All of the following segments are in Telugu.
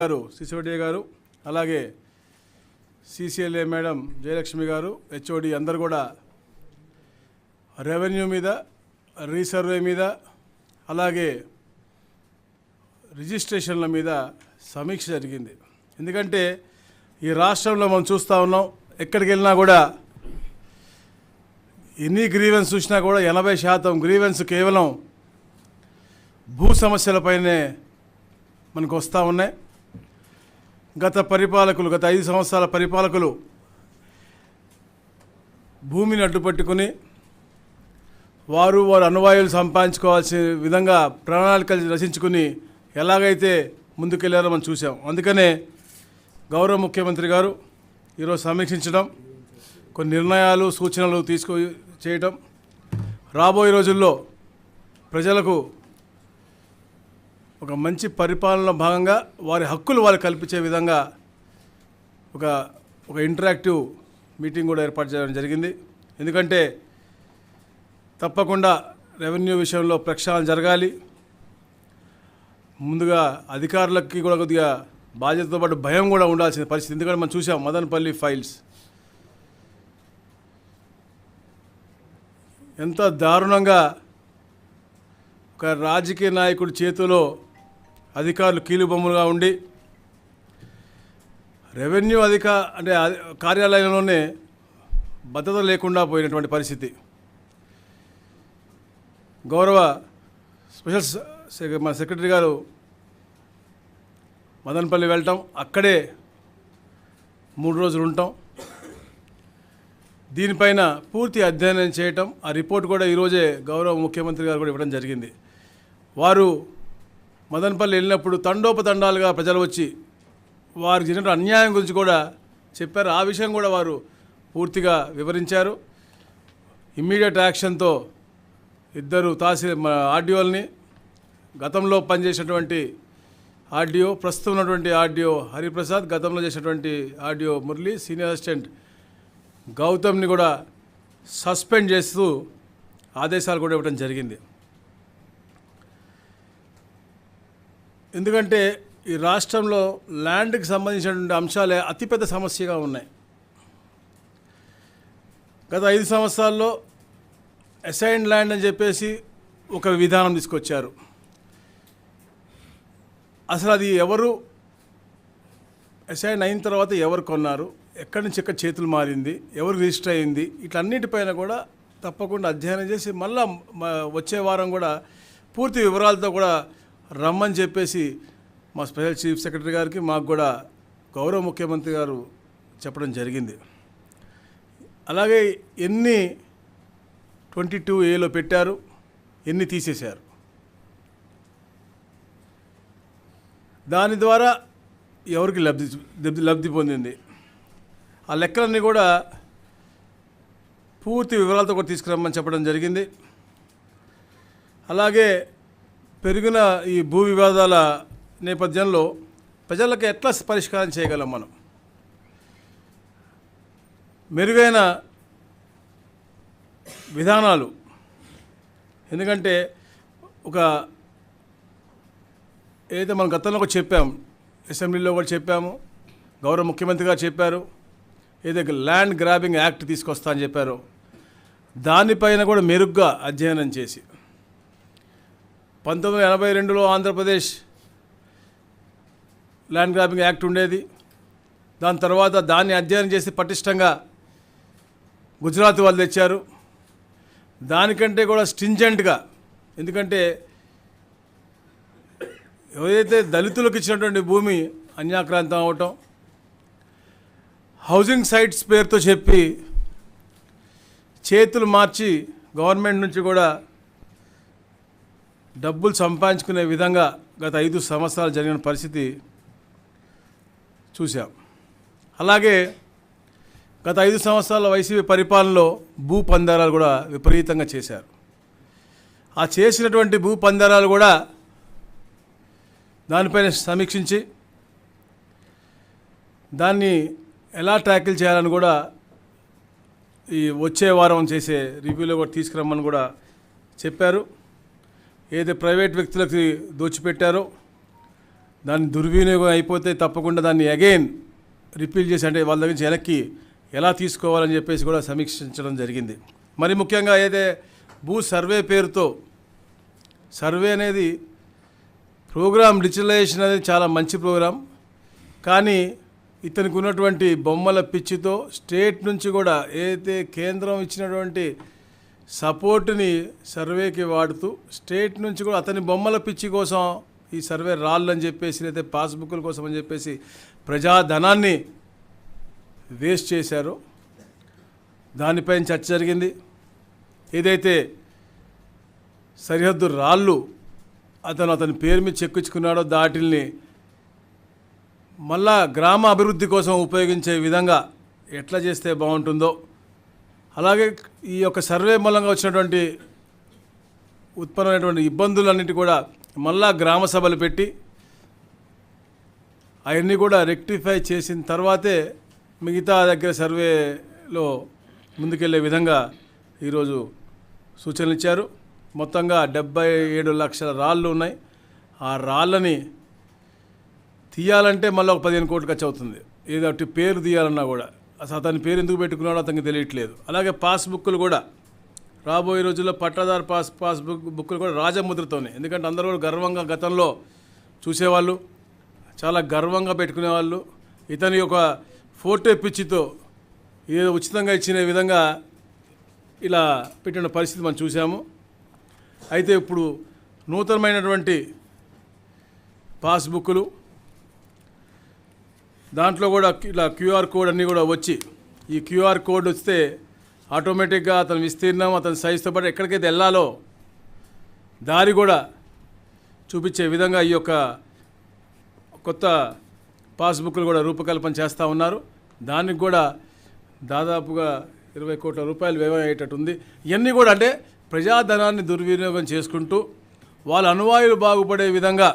గారు సిసోడియా గారు అలాగే సిసిఎల్ఏ మేడం జయలక్ష్మి గారు హెచ్ఓడి అందరు కూడా రెవెన్యూ మీద రీసర్వే మీద అలాగే రిజిస్ట్రేషన్ల మీద సమీక్ష జరిగింది. ఎందుకంటే ఈ రాష్ట్రంలో మనం చూస్తూ ఉన్నాం ఎక్కడికి వెళ్ళినా కూడా ఎన్ని గ్రీవెన్స్ చూసినా కూడా ఎనభై శాతం గ్రీవెన్స్ కేవలం భూ సమస్యలపైనే మనకు వస్తూ ఉన్నాయి. గత పరిపాలకులు గత ఐదు సంవత్సరాల పరిపాలకులు భూమిని అడ్డుపట్టుకుని వారు వారు అనువాయులు సంపాదించుకోవాల్సిన విధంగా ప్రణాళికలు రచించుకుని ఎలాగైతే ముందుకెళ్ళారో మనం చూసాం అందుకనే గౌరవ ముఖ్యమంత్రి గారు ఈరోజు సమీక్షించడం కొన్ని నిర్ణయాలు సూచనలు తీసుకో చేయటం రాబోయే రోజుల్లో ప్రజలకు ఒక మంచి పరిపాలనలో భాగంగా వారి హక్కులు వారు కల్పించే విధంగా ఒక ఒక ఇంటరాక్టివ్ మీటింగ్ కూడా ఏర్పాటు చేయడం జరిగింది. ఎందుకంటే తప్పకుండా రెవెన్యూ విషయంలో ప్రక్షాళన జరగాలి. ముందుగా అధికారులకి కూడా కొద్దిగా బాధ్యతతో పాటు భయం కూడా ఉండాల్సిన పరిస్థితి. ఎందుకంటే మనం చూసాం మదనపల్లి ఫైల్స్ ఎంత దారుణంగా ఒక రాజకీయ నాయకుడి చేతిలో అధికారులు కీలుబొమ్మలుగా ఉండి రెవెన్యూ అధిక అంటే కార్యాలయంలోనే భద్రత లేకుండా పోయినటువంటి పరిస్థితి. గౌరవ స్పెషల్ మన సెక్రటరీ గారు మదనపల్లి వెళ్ళటం అక్కడే మూడు రోజులు ఉంటాం దీనిపైన పూర్తి అధ్యయనం చేయటం ఆ రిపోర్ట్ కూడా ఈరోజే గౌరవ ముఖ్యమంత్రి గారు కూడా ఇవ్వడం జరిగింది. వారు మదనపల్లి వెళ్ళినప్పుడు తండోపతండాలుగా ప్రజలు వచ్చి వారికి జరిగిన అన్యాయం గురించి కూడా చెప్పారు. ఆ విషయం కూడా వారు పూర్తిగా వివరించారు. ఇమ్మీడియట్ యాక్షన్తో ఇద్దరు తహసీల్ మన ఆర్డీఓల్ని గతంలో పనిచేసినటువంటి ఆర్డీఓ ప్రస్తుతం ఉన్నటువంటి ఆర్డీఓ హరిప్రసాద్ గతంలో చేసినటువంటి ఆర్డీఓ మురళి సీనియర్ అసిస్టెంట్ గౌతమ్ని కూడా సస్పెండ్ చేస్తూ ఆదేశాలు కూడా ఇవ్వడం జరిగింది. ఎందుకంటే ఈ రాష్ట్రంలో ల్యాండ్కి సంబంధించినటువంటి అంశాలే అతిపెద్ద సమస్యగా ఉన్నాయి. గత ఐదు సంవత్సరాల్లో అసైన్ ల్యాండ్ అని చెప్పేసి ఒక విధానం తీసుకొచ్చారు. అసలు అది ఎవరు? అసైన్ అయిన తర్వాత ఎవరు కొన్నారు? ఎక్కడి నుంచి ఎక్కడ చేతులు మారింది? ఎవరు రిజిస్టర్ అయింది? ఇట్లన్నిటిపైన కూడా తప్పకుండా అధ్యయనం చేసి మళ్ళా వచ్చే వారం కూడా పూర్తి వివరాలతో కూడా రమ్మని చెప్పేసి మా స్పెషల్ చీఫ్ సెక్రటరీ గారికి మాకు కూడా గౌరవ ముఖ్యమంత్రి గారు చెప్పడం జరిగింది. అలాగే ఎన్ని ట్వంటీ టూ ఏలో పెట్టారు ఎన్ని తీసేశారు? దాని ద్వారా ఎవరికి లబ్ధి లబ్ధి లబ్ధి పొందింది? ఆ లెక్కలన్నీ కూడా పూర్తి వివరాలతో కూడా తీసుకురమ్మని చెప్పడం జరిగింది. అలాగే పెరిగిన ఈ భూ వివాదాల నేపథ్యంలో ప్రజలకు ఎట్లా పరిష్కారం చేయగలం మనం? మెరుగైన విధానాలు. ఎందుకంటే ఒక ఏదైతే మనం గతంలో కూడా చెప్పాము అసెంబ్లీలో కూడా చెప్పాము గౌరవ ముఖ్యమంత్రి గారు చెప్పారు ఏదైతే ల్యాండ్ గ్రాబింగ్ యాక్ట్ తీసుకొస్తా అని చెప్పారో దానిపైన కూడా మెరుగ్గా అధ్యయనం చేసి పంతొమ్మిది వందల ఎనభై రెండులో ఆంధ్రప్రదేశ్ ల్యాండ్ గ్రాబింగ్ యాక్ట్ ఉండేది. దాని తర్వాత దాన్ని అధ్యయనం చేసి పటిష్టంగా గుజరాత్ వాళ్ళు తెచ్చారు. దానికంటే కూడా స్టింజెంట్గా ఎందుకంటే ఎవరైతే దళితులకు ఇచ్చినటువంటి భూమి అన్యాక్రాంతం అవటం హౌసింగ్ సైట్స్ పేరుతో చెప్పి చేతులు మార్చి గవర్నమెంట్ నుంచి కూడా డబ్బులు సంపాదించుకునే విధంగా గత ఐదు సంవత్సరాలు జరిగిన పరిస్థితి చూశాం. అలాగే గత ఐదు సంవత్సరాల వైసీపీ పరిపాలనలో భూ పందారాలు కూడా విపరీతంగా చేశారు. ఆ చేసినటువంటి భూ పందారాలు కూడా దానిపైన సమీక్షించి దాన్ని ఎలా ట్యాకిల్ చేయాలని కూడా ఈ వచ్చే వారం చేసే రివ్యూలో కూడా తీసుకురమ్మని కూడా చెప్పారు. ఏదైతే ప్రైవేట్ వ్యక్తులకి దోచిపెట్టారో దాన్ని దుర్వినియోగం అయిపోతే తప్పకుండా దాన్ని అగైన్ రిపీల్ చేసి అంటే వాళ్ళ దగ్గర నుంచి వెనక్కి ఎలా తీసుకోవాలని చెప్పేసి కూడా సమీక్షించడం జరిగింది. మరి ముఖ్యంగా అయితే భూ సర్వే పేరుతో సర్వే అనేది ప్రోగ్రామ్ డిజిటలైజేషన్ అనేది చాలా మంచి ప్రోగ్రాం కానీ ఇతనికి ఉన్నటువంటి బొమ్మల పిచ్చితో స్టేట్ నుంచి కూడా ఏదైతే కేంద్రం ఇచ్చినటువంటి సపోర్ట్ని సర్వేకి వాడుతూ స్టేట్ నుంచి కూడా అతని బొమ్మల పిచ్చి కోసం ఈ సర్వే రాళ్ళని చెప్పేసి లేదా పాస్బుక్ల కోసం అని చెప్పేసి ప్రజాధనాన్ని వేస్ట్ చేశారు. దానిపైన చర్చ జరిగింది. ఏదైతే సరిహద్దు రాళ్ళు అతను అతని పేరు మీద చెక్కించుకున్నాడో దాటిల్ని మళ్ళా గ్రామ అభివృద్ధి కోసం ఉపయోగించే విధంగా ఎట్లా చేస్తే బాగుంటుందో అలాగే ఈ యొక్క సర్వే మూలంగా వచ్చినటువంటి ఉత్పన్నమైనటువంటి ఇబ్బందులన్నిటి కూడా మళ్ళా గ్రామ సభలు పెట్టి అవన్నీ కూడా రెక్టిఫై చేసిన తర్వాతే మిగతా దగ్గర సర్వేలో ముందుకెళ్ళే విధంగా ఈరోజు సూచనలు ఇచ్చారు. మొత్తంగా డెబ్బై ఏడు లక్షల రాళ్ళు ఉన్నాయి. ఆ రాళ్ళని తీయాలంటే మళ్ళీ ఒక పదిహేను కోట్లు ఖర్చు అవుతుంది ఏదో ఒకటి పేరు తీయాలన్నా కూడా. అసలు అతని పేరు ఎందుకు పెట్టుకున్నాడో అతనికి తెలియట్లేదు. అలాగే పాస్బుక్లు కూడా. రాబోయే రోజుల్లో పట్టాదారు పాస్ పాస్బుక్ బుక్లు కూడా రాజముద్రతోనే. ఎందుకంటే అందరూ కూడా గర్వంగా గతంలో చూసేవాళ్ళు చాలా గర్వంగా పెట్టుకునేవాళ్ళు. ఇతని యొక్క ఫోటో పిచ్చితో ఏదో ఉచితంగా ఇచ్చిన విధంగా ఇలా పెట్టిన పరిస్థితి మనం చూసాము అయితే ఇప్పుడు నూతనమైనటువంటి పాస్బుక్లు దాంట్లో కూడా ఇలా క్యూఆర్ కోడ్ అన్నీ కూడా వచ్చి ఈ క్యూఆర్ కోడ్ వస్తే ఆటోమేటిక్గా అతని విస్తీర్ణం అతని సైజుతో పాటు ఎక్కడికైతే వెళ్ళాలో దారి కూడా చూపించే విధంగా ఈ యొక్క కొత్త పాస్బుక్లు కూడా రూపకల్పన చేస్తూ ఉన్నారు. దానికి కూడా దాదాపుగా ఇరవై కోట్ల రూపాయలు వ్యయం అయ్యేటట్టు ఉంది. ఇవన్నీ కూడా అంటే ప్రజాధనాన్ని దుర్వినియోగం చేసుకుంటూ వాళ్ళ అనువాయులు బాగుపడే విధంగా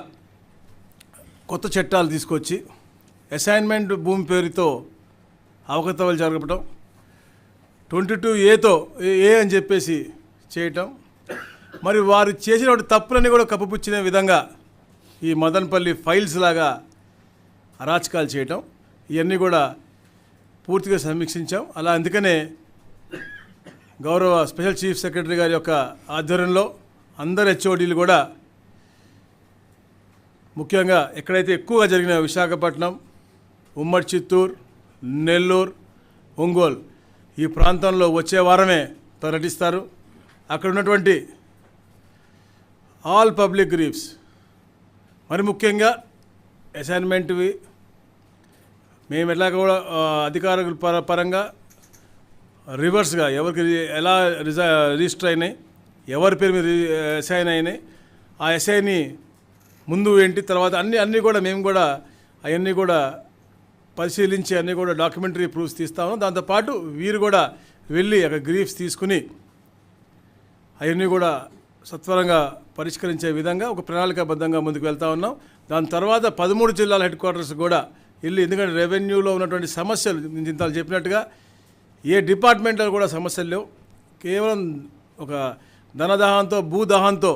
కొత్త చట్టాలు తీసుకొచ్చి అసైన్మెంట్ భూమి పేరుతో అవకతవలు జరగటం ట్వంటీ టూ ఏతో ఏ అని చెప్పేసి చేయటం. మరి వారు చేసిన తప్పులన్నీ కూడా కప్పుపుచ్చిన విధంగా ఈ మదన్పల్లి ఫైల్స్ లాగా అరాచకాలు చేయటం ఇవన్నీ కూడా పూర్తిగా సమీక్షించాం. అలా అందుకనే గౌరవ స్పెషల్ చీఫ్ సెక్రటరీ గారి యొక్క ఆధ్వర్యంలో అందరు హెచ్ఓడీలు కూడా ముఖ్యంగా ఎక్కడైతే ఎక్కువగా జరిగిన విశాఖపట్నం ఉమ్మడి చిత్తూరు నెల్లూరు ఒంగోలు ఈ ప్రాంతంలో వచ్చే వారమే పర్యటిస్తారు. అక్కడ ఉన్నటువంటి ఆల్ పబ్లిక్ గ్రీఫ్స్ మరి ముఖ్యంగా అసైన్మెంట్వి మేము ఎట్లా కూడా అధికారుల పర పరంగా రివర్స్గా ఎవరికి ఎలా రిజా రిజిస్టర్ అయినాయి ఎవరి పేరు మీద రి- అసైన్ అయినాయి ఆ ఎస్ఐని ముందు ఏంటి తర్వాత అన్ని అన్నీ కూడా మేము కూడా అవన్నీ కూడా పరిశీలించి అన్నీ కూడా డాక్యుమెంటరీ ప్రూఫ్స్ తీస్తాము దాంతోపాటు వీరు కూడా వెళ్ళి అక్కడ గ్రీఫ్స్ తీసుకుని అవన్నీ కూడా సత్వరంగా పరిష్కరించే విధంగా ఒక ప్రణాళికాబద్ధంగా ముందుకు వెళ్తా ఉన్నాం. దాని తర్వాత పదమూడు జిల్లాల హెడ్ క్వార్టర్స్ కూడా వెళ్ళి ఎందుకంటే రెవెన్యూలో ఉన్నటువంటి సమస్యలు నేను ఇంత చెప్పినట్టుగా ఏ డిపార్ట్మెంట్లో కూడా సమస్యలు లేవు. కేవలం ఒక ధనదాహంతో భూదాహంతో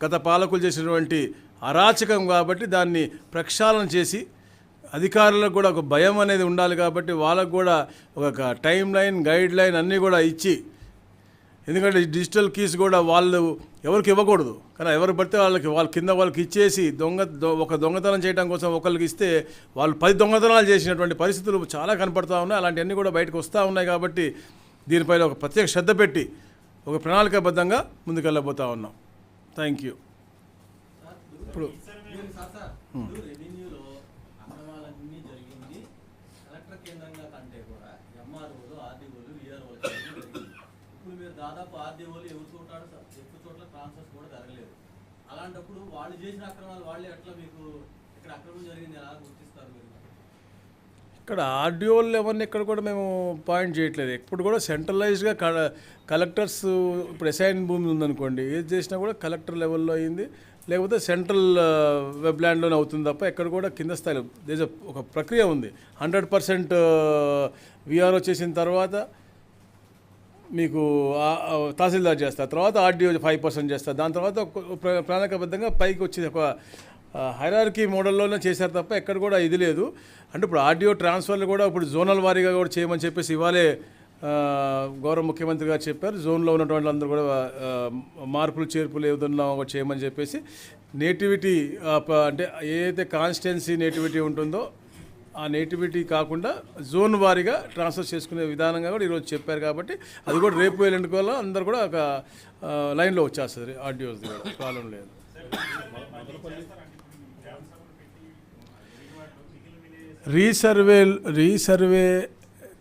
గత పాలకులు చేసినటువంటి అరాచకం కాబట్టి దాన్ని ప్రక్షాళన చేసి అధికారులకు కూడా ఒక భయం అనేది ఉండాలి కాబట్టి వాళ్ళకు కూడా ఒక టైం లైన్ గైడ్ లైన్ అన్నీ కూడా ఇచ్చి ఎందుకంటే డిజిటల్ కీస్ కూడా వాళ్ళు ఎవరికి ఇవ్వకూడదు. కానీ ఎవరు పడితే వాళ్ళకి వాళ్ళ కింద వాళ్ళకి ఇచ్చేసి దొంగ ఒక దొంగతనం చేయడం కోసం ఒకరికి ఇస్తే వాళ్ళు పది దొంగతనాలు చేసినటువంటి పరిస్థితులు చాలా కనపడతా ఉన్నాయి. అలాంటివన్నీ కూడా బయటకు వస్తూ ఉన్నాయి కాబట్టి దీనిపైన ఒక ప్రత్యేక శ్రద్ధ పెట్టి ఒక ప్రణాళికాబద్ధంగా ముందుకెళ్ళబోతా ఉన్నాం. థ్యాంక్ యూ ఇప్పుడు మీరు సార్ సార్, ఇప్పుడు రెవెన్యూలో అక్రమాలన్నీ జరిగింది కలెక్టర్ కేంద్రంగా కంటే కూడా ఎంఆర్ఓలు ఆర్డీఓలు విఆర్ఓలు జరిగింది ఇప్పుడు మీరు దాదాపు ఆర్డీఓలు ఎవరి చోట ఎక్కువ చోట్ల ట్రాన్స్ఫర్స్ కూడా జరగలేదు. అలాంటప్పుడు వాళ్ళు చేసిన అక్రమాలు వాళ్ళే ఎట్లా మీకు ఇక్కడ అక్రమం జరిగింది ఎలా గుర్తిస్తారు మీరు? ఇక్కడ ఆర్డిఓలు ఎవరిని ఇక్కడ కూడా మేము పాయింట్ చేయట్లేదు. ఇప్పుడు కూడా సెంట్రలైజ్డ్గా కలెక్టర్స్ ఇప్పుడు అసైన్ భూమి ఉందనుకోండి ఏది చేసినా కూడా కలెక్టర్ లెవెల్లో అయింది. లేకపోతే సెంట్రల్ వెబ్ ల్యాండ్లోనే అవుతుంది తప్ప ఎక్కడ కూడా కింద స్థాయిలో దేశ ఒక ప్రక్రియ ఉంది. హండ్రెడ్ పర్సెంట్ విఆర్ఓ చేసిన తర్వాత మీకు తహసీల్దార్ చేస్తారు తర్వాత ఆర్డీఓ ఫైవ్ పర్సెంట్ చేస్తారు దాని తర్వాత ప్రణాళికబద్ధంగా ప్ర- పైకి వచ్చేది ఒక హైరార్కీ మోడల్లోనే చేశారు తప్ప ఎక్కడ కూడా ఇది లేదు. అంటే ఇప్పుడు ఆర్డీఓ ట్రాన్స్ఫర్లు కూడా ఇప్పుడు జోనల్ వారీగా కూడా చేయమని చెప్పేసి ఇవాళే గౌరవ ముఖ్యమంత్రి గారు చెప్పారు. జోన్లో ఉన్నటువంటి అందరూ కూడా మార్పులు చేర్పులు ఏదన్నా ఒకటి చేయమని చెప్పేసి నేటివిటీ అంటే ఏదైతే కాన్స్టిట్యున్సీ నేటివిటీ ఉంటుందో ఆ నేటివిటీ కాకుండా జోన్ వారీగా ట్రాన్స్ఫర్ చేసుకునే విధానంగా కూడా ఈరోజు చెప్పారు కాబట్టి అది కూడా రేపు ఎల్లుండి వల్ల అందరు కూడా ఒక లైన్లో వచ్చేస్తుంది ఆడియోస్ కూడా ప్రాబ్లం లేదు. రీసర్వే రీసర్వే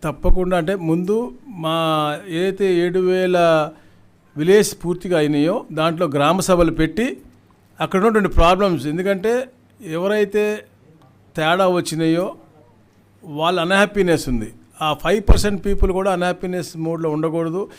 తప్పకుండా అంటే ముందు మా ఏదైతే ఏడు వేల విలేజ్ పూర్తిగా అయినాయో దాంట్లో గ్రామ సభలు పెట్టి అక్కడ ఉన్నటువంటి ప్రాబ్లమ్స్ ఎందుకంటే ఎవరైతే తేడా వచ్చినాయో వాళ్ళ అన్హ్యాపీనెస్ ఉంది. ఆ ఫైవ్ పర్సెంట్ పీపుల్ కూడా అన్హ్యాపీనెస్ మూడ్లో ఉండకూడదు.